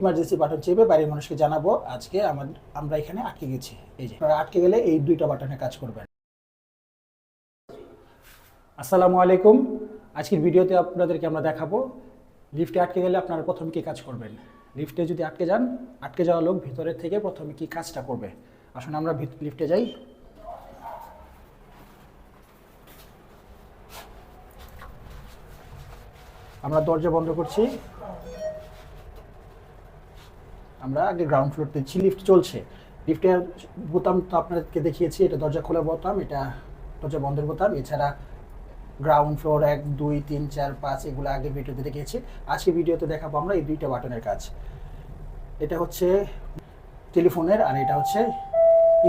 Emergency button চেপে বাইরের মানুষকে জানাব, আজকে আমার, আমরা এখানে আটকে গেছি। এই যে, আপনারা আটকে গেলে এই দুইটা বাটনে কাজ করবেন। আসসালামু আলাইকুম। আজকের ভিডিওতে আপনাদেরকে আমরা দেখাবো, লিফটে আটকে গেলে আপনারা প্রথম কি কাজ করবেন? লিফটে যদি আটকে যান, আটকে যাওয়া লোক ভিতরের থেকে প্রথমে কি কাজটা করবে? আসুন আমরা লিফটে যাই। আমরা দরজা বন্ধ করছি। আমরা আগে গ্রাউন্ড ফ্লোর দিচ্ছি লিফট চলছে। লিফটের বোতাম তো আপনাদেরকে দেখিয়েছি, এটা দরজা খোলা বোতাম, এটা দরজা বন্ধের বোতাম। এছাড়া গ্রাউন্ড ফ্লোর এক, দুই, তিন, চার, পাঁচ, এগুলো আগে ভিডিওতে দেখিয়েছি। আজকে ভিডিওতে দেখাবো আমরা এই দুইটা বাটনের কাজ। এটা হচ্ছে টেলিফোনের আর এটা হচ্ছে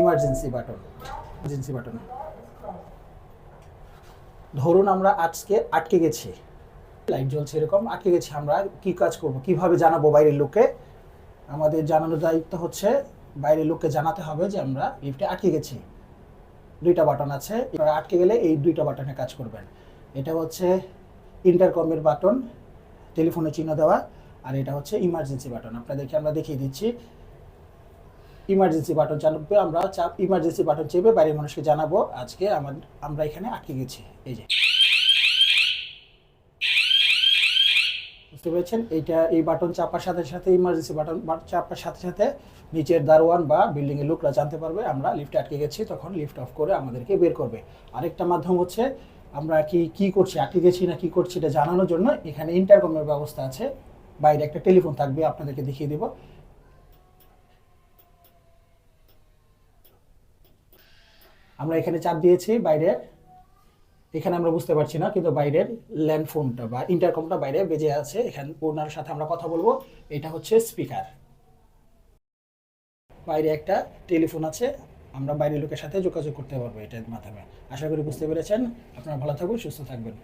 ইমার্জেন্সি বাটন ইমার্জেন্সি বাটন ধরুন আমরা আজকে আটকে গেছি। লাইট জ্বলছে এরকম, আটকে গেছি, আমরা কি কাজ করব, কীভাবে জানাব বাইরের লোককে? আমাদের জানানোর দায়িত্ব হচ্ছে, বাইরের লোককে জানাতে হবে যে আমরা লিফটে আটকে গেছি। দুইটা বাটন আছে, আপনারা আটকে গেলে এই দুইটা বাটনে কাজ করবেন। এটা হচ্ছে ইন্টারকমের বাটন টেলিফোনে চিহ্ন দেওয়া, আর এটা হচ্ছে ইমার্জেন্সি বাটন। আপনাদেরকে আমরা দেখিয়ে দিচ্ছি। ইমার্জেন্সি বাটন চাপবে আমরা চাপ ইমার্জেন্সি বাটন চেপে বাইরের মানুষকে জানাব, আজকে আমার আমরা এখানে আটকে গেছি। এই যে। বুঝতে পেরেছেন? এইটা এই বাটন চাপার সাথে সাথে ইমার্জেন্সি বাটন চাপার সাথে সাথে নিচের দারোয়ান বা বিল্ডিং এর লোকরা জানতে পারবে, আমরা লিফটে আটকে গেছি, তখন লিফ্ট অফ করে আমাদেরকে বের করবে। আরেকটা মাধ্যম হচ্ছে, আমরা কি কি করছি, আটকে গেছি না কি করছি এটা জানানোর জন্য এখানে ইন্টারকমের ব্যবস্থা আছে। বাইরে একটা টেলিফোন থাকবে, আপনাদেরকে দেখিয়ে দেব। আমরা এখানে চাপ দিয়েছি, বাইরে এখানে আমরা বুঝতে পারছি না, কিন্তু বাইরের ল্যান্ড ফোনটা বা ইন্টারকমটা বাইরে বেজে আছে। এখান, ওনার সাথে আমরা কথা বলব। এটা হচ্ছে স্পিকার বাইরে একটা টেলিফোন আছে। আমরা বাইরের লোকের সাথে যোগাযোগ করতে পারব এটার মাধ্যমে। আশা করি বুঝতে পেরেছেন। আপনারা ভালো থাকুন, সুস্থ থাকবেন।